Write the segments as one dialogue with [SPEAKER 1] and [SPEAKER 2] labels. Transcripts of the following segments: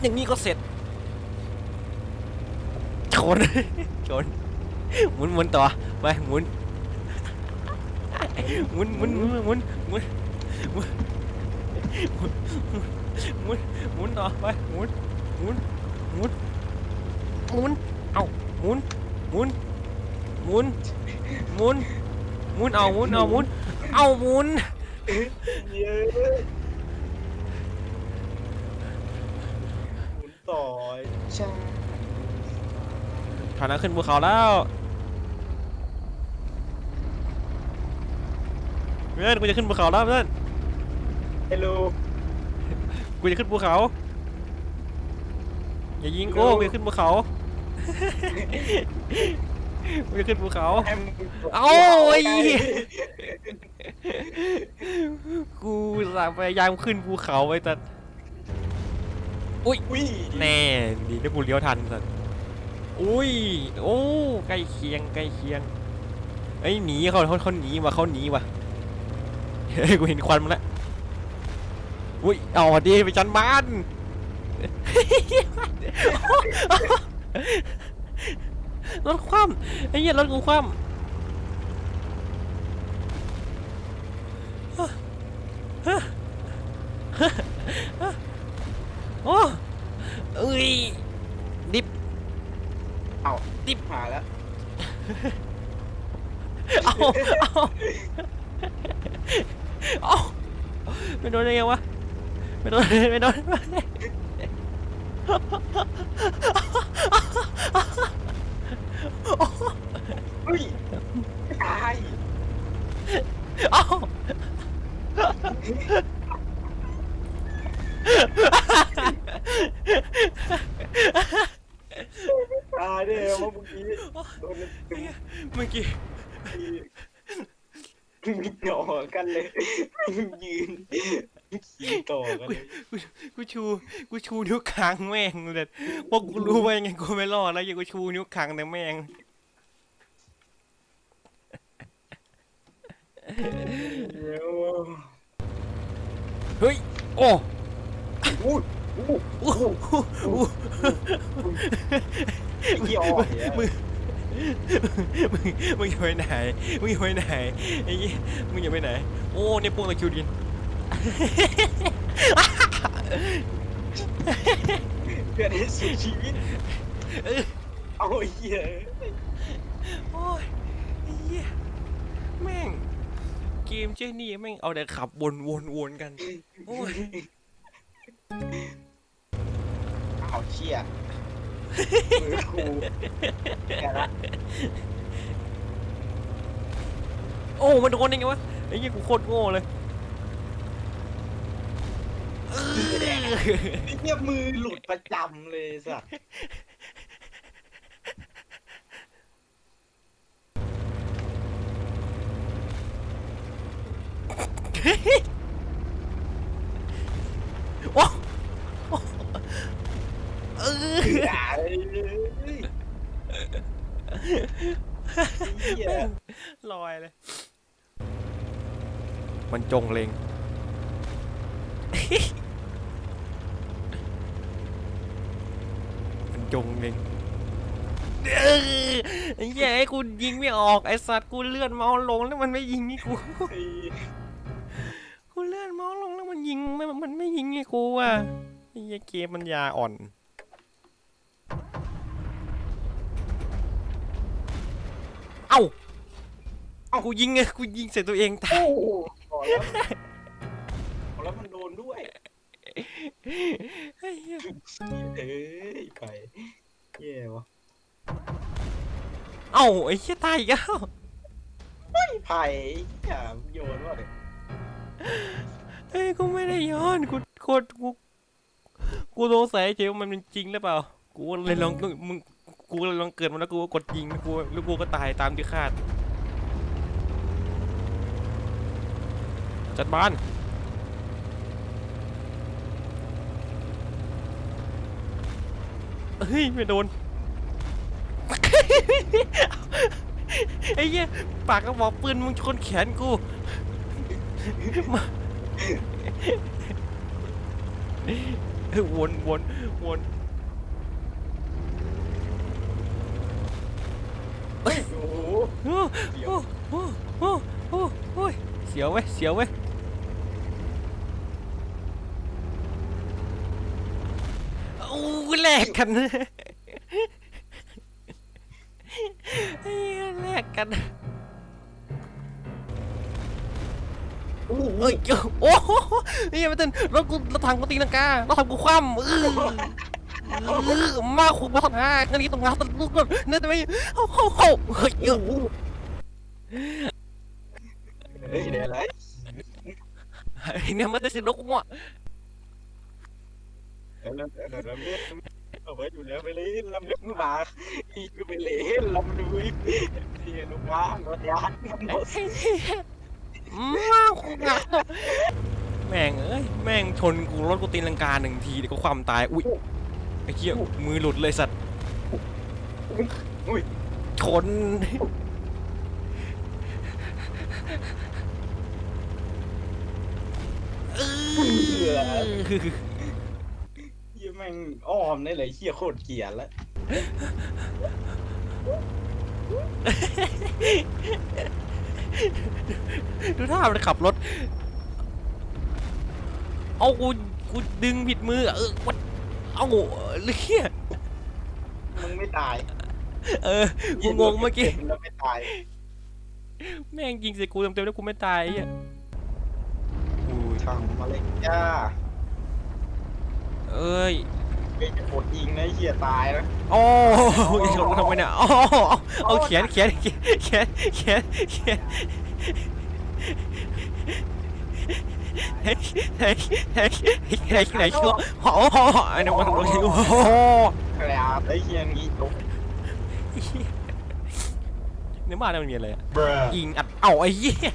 [SPEAKER 1] อย่างนี้ก็เสร็จ ชน ชน หมุนหมุนต่อ ไปหมุนหมุน หมุนหมุนหมุนหมุนหมุนหมุนหมุนหมุนต่อไป หมุน หมุน หมุน หมุน เอ้า หมุน หมุน หมุน หมุน หมุน เอาหมุน เอาหมุน เอาหมุน
[SPEAKER 2] เย้ ต่อยช่าง
[SPEAKER 1] ฐานะขึ้นภูเขาแล้วเพื่อนกูจะขึ้นภูเขาแล้วเพื่อน
[SPEAKER 2] เฮลโล
[SPEAKER 1] กูจะขึ้นภูเขาอย่ายิงกูกูจะขึ้นภูเขากูจะขึ้นภูเขา
[SPEAKER 2] ให้มึง
[SPEAKER 1] เอ้าไอ้เหี้ยกูสั่งพยายามขึ้นภูเขาไว้แต่
[SPEAKER 2] อุ้ย
[SPEAKER 1] แน่ดีนะกูเลี้ยวทันสัตว์อุ้ยโอ้ใกล้เคียงใกล้เคียงไอ้ยหนีเขาเขาเขาหนีว่ะเขาหนีว่ะเฮ้ยกูเห็นควันมันแล้วอุ้ยเอาสวัสดีไปจันบ้านรถคว่ำไอ้เหี้ยรถกูคว่ำโอ้เอ้ย ดิบ
[SPEAKER 2] เอ้า
[SPEAKER 1] ดิบ
[SPEAKER 2] หาแล้ว
[SPEAKER 1] เอาเอาเอาไม่โดนได้ไงวะไม่โดนไม่โดนไม่โดน
[SPEAKER 2] เฮ้ยตาย
[SPEAKER 1] เอา
[SPEAKER 2] ตายได้ไงวะเมื่อกี้โดนตึง
[SPEAKER 1] เมื่อ กี้
[SPEAKER 2] มีต่อกันเลยยืนขี่ต่อกันเลย
[SPEAKER 1] กูกูชูกูชูนิ้วกลางแม่งเลยเพราะกูรู้ว่ายังไงกูไม่รอดแล้วยังกูชูนิ้วกลางแต่แม่งเฮ้ยโอ้
[SPEAKER 2] อู้อู้
[SPEAKER 1] อู้หูอู้
[SPEAKER 2] ยี่ออกเนี่ย
[SPEAKER 1] มึงมึงมึงอย่าไปไหน มึงอย่าไปไหนไอ้เหี้ยมึงอย่าไปไหน โอ้เนี่ยพวกตะคริวดิน
[SPEAKER 2] เพื่อนให้สุดชีวิต
[SPEAKER 1] เออ
[SPEAKER 2] เอาไอ้เหี้ย
[SPEAKER 1] โอ้ยไอ้เหี้ยแม่ง เกมเจ้นี่แม่งเอาแต่ขับวนวนวนกัน โอ้ย
[SPEAKER 2] เอาเชี่ย มือกูแกละ
[SPEAKER 1] โอ้ มันโดนยังไงวะไอ้เหี้ยกูโคตรโง่เลยเออ
[SPEAKER 2] ไอ้เหี้ยมือหลุดประจำเลยสัส
[SPEAKER 1] โอ้โอ้เออ
[SPEAKER 2] อย่าเลย เหี้ย
[SPEAKER 1] ลอยเลย มันจงเลง มันจงเลงเออไอ้เหี้ยไอ้กูยิงไม่ออกไอ้สัตว์กูเลื่อนเมาส์ลงแล้วมันไม่ยิงนี่กูกูเลื่อนเมาส์ลงแล้วมันยิงไม่มันไม่ยิงไงกูอะไอ้เหี้ยเกมมันยาอ่อน เอ้าเอ้ากูยิงไงกูยิงใส่ตัวเองตาย
[SPEAKER 2] โอ้โหพอแล้วพอแล้วมันโดนด้วย
[SPEAKER 1] ไอ้เหี้ย
[SPEAKER 2] เอ้ยไปแย่วะ
[SPEAKER 1] เอ้าไอ้เหี้ยตายอีกแล้ว
[SPEAKER 2] ไผ่อย่าโยนว่าเลย
[SPEAKER 1] เฮ้ยกูไม่ได้ย้อนกูโคตรกูกูสงสัยเฉยว่ามันเป็นจริงหรือเปล่ากูเลยลองมึง กูเลยลองเกิดมาแล้วกูก็กดยิงแล้วกูแล้วกูก็ตายตามที่คาด จัดบ้าน เฮ้ย ไม่โดน ไอ้เหี้ยปากกระบอกปืนมึงชนแขนกูมาวนวนวน
[SPEAKER 2] โอ้โห
[SPEAKER 1] โอ้โอ้โอ้โอ้โอ้โอ้ยเสียวเว้ยเสียวเว้ยโอ้แลกกันเฮ้ยแลกกัน
[SPEAKER 2] โอ้โห
[SPEAKER 1] เอ้ยโอ้โหนี่มันเป็นรถกูรถถังกูตีลังการถถังกูคว่ำเออ มาขุมาทำงานกันนี้ต้องงานตลุกก่อนนั่นทำไมโอ้โหเฮ้ยเออ
[SPEAKER 2] เฮ้ยเดี๋ยวอะไร
[SPEAKER 1] ไอ้เนี่ยมันจะสนุกว่ะ
[SPEAKER 2] เดี๋ยวเดี๋ยวเอาไว้อยู่แล้วไปเลยลำลึกมาอีกก็ไปเลยลำดูอีกเทียนลูกว่างรถยานหมด
[SPEAKER 1] มาขุงานแม่งเอ้ยแม่งชนกูรถกูตีลังกาหนึ่งทีเดี๋ยวก็ความตายอุ้ย ไอ้เหี้ยมือหลุดเลยสัตว์
[SPEAKER 2] อุ้ย
[SPEAKER 1] ชนเออ
[SPEAKER 2] เฮียแม่งอ้อมได้เลยเฮียโคตรเกลียดแล้ว
[SPEAKER 1] ดูท่ามันขับรถ เอากู กูดึงผิดมือ เออวัด เอาเลี้ย
[SPEAKER 2] มึงไม่ตาย
[SPEAKER 1] เออกูงงเมื่อกี้
[SPEAKER 2] แล้วไม่ตาย
[SPEAKER 1] แม่งยิงใส่กูเต็มๆแล้วกูไม่ตายไอ้เหี้ยอุ้ย
[SPEAKER 2] ทำมาเลยจ้า
[SPEAKER 1] เอ้ย
[SPEAKER 2] เฮ้ยจะกดยิงนะเฮียตายนะ
[SPEAKER 1] โอ้ยชนกูทำไมเนี่ยโอ้เอาเขียนเขียนเขียนเขียนเขียน เขียนเฮ้ยเฮ้ยเฮ้ยเฮ้ยเฮ้ยไหนชัวโอ้โหไอ้นี่มันโดนโอ้โห
[SPEAKER 2] ครับไอ้เฮียงี้ตก
[SPEAKER 1] ในบ้านมันมีอะไรอะ
[SPEAKER 2] บร
[SPEAKER 1] ยิงอัดเอ้าไอ้เหี้ย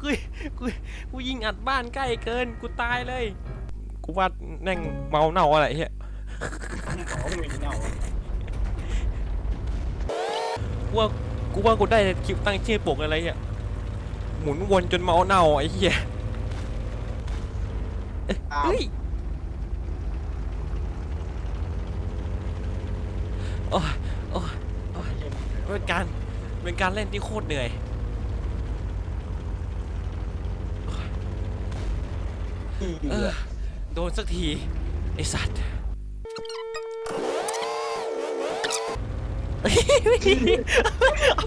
[SPEAKER 1] กูกูกูยิงอัดบ้านใกล้เกินกูตายเลย กูว่าแม่งเมาเน่าอะไรเหี้ย
[SPEAKER 2] ของมึงเน่า
[SPEAKER 1] กูว่ากูว่ากูได้คลิปตั้งชื่อปกอะไรเหี้ย หมุนวนจนเมาเน่าไอ้เหี้ย
[SPEAKER 2] อ้าว
[SPEAKER 1] เฮ้ยโอ้ยโอ้ยโอ้ยเป็นการเป็นการเล่นที่โคตรเหนื่อย เออโดนสักที ไอสัตว์ เอา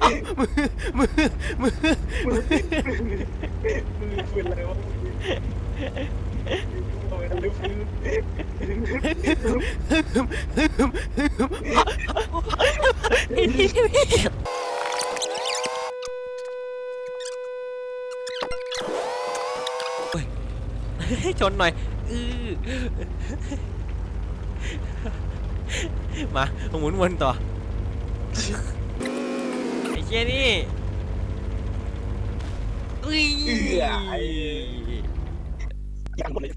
[SPEAKER 1] เอามือมือมือ
[SPEAKER 2] มือปืนอะไรวะเฮ้ย
[SPEAKER 1] ชนหน่อย อือ มาหมุนวนต่อ ไอ้เจ๊นี่อุ้ย
[SPEAKER 2] เอื้อไอ้ยังเลย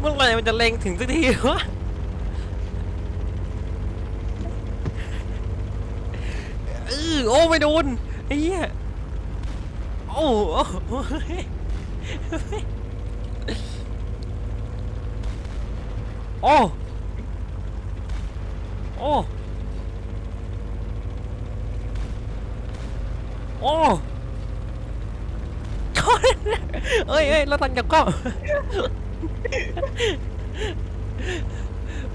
[SPEAKER 1] เมื่อไหร่มันจะเล็งถึงสักทีวะเออ โอ้ไม่โดนไอ้เหี้ยโอ้โอ้โอ้โอ้โอ้เอ้ยเอ้ยเราตังจับกล้อง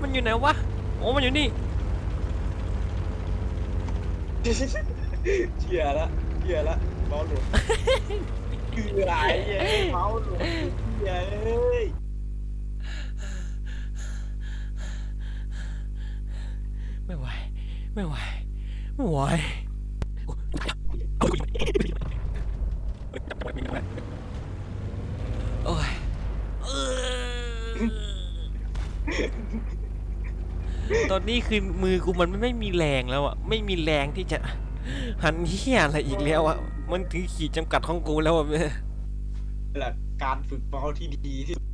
[SPEAKER 1] มันอยู่ไหนวะ โอ้ มันอยู่นี่
[SPEAKER 2] เชียร์ละเชียร์ละเมาหลุดคืออะไรเย้เมาหลุดเชียร์เอ้ย
[SPEAKER 1] ไม่ไหว ไม่ไหว ไม่ไหว ตอนนี้คือมือกูมันไม่มีแรงแล้วอะ ไม่มีแรงที่จะหันเหี้ยอะไรอีกแล้วอะ มันถึงขีดจำกัดของกูแล้วอะแห
[SPEAKER 2] ละการฝึกบอลที่ดีที่สุด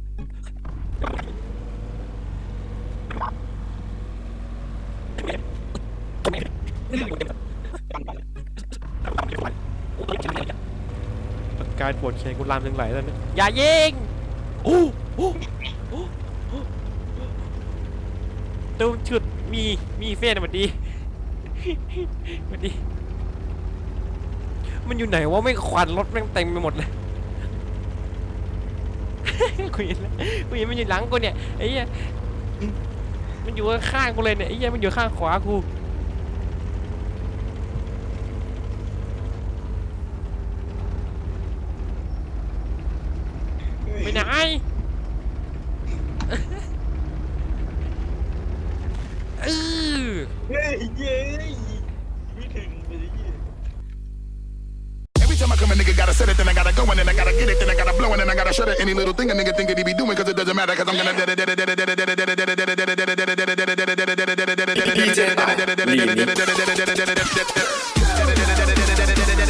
[SPEAKER 1] การปวดแขนกูลามถึงไหลแล้วเนี่ยอย่ายิงอู้อู้ ตู้ชุดมีมีเฟสสวัสดีสวัสดี มันอยู่ไหนวะไม่ควันรถแม่งเต็มไปหมดเลยกูเห็นแล้วกูเห็นมันอยู่หลังกูเนี่ยไอ้เหี้ยมันอยู่ข้างๆกูเลยเนี่ยไอ้เหี้ยมันอยู่ข้างขวากู
[SPEAKER 2] เฮ้ยเย้ยไม่ถึงเลย
[SPEAKER 3] Every time I come, a nigga gotta set it, then I gotta go, and then I gotta get it, then I gotta blow, and then I gotta shut it. Any little thing a nigga think that he be doing, cause it doesn't matter, cause I'm gonna.
[SPEAKER 4] DJ Leave.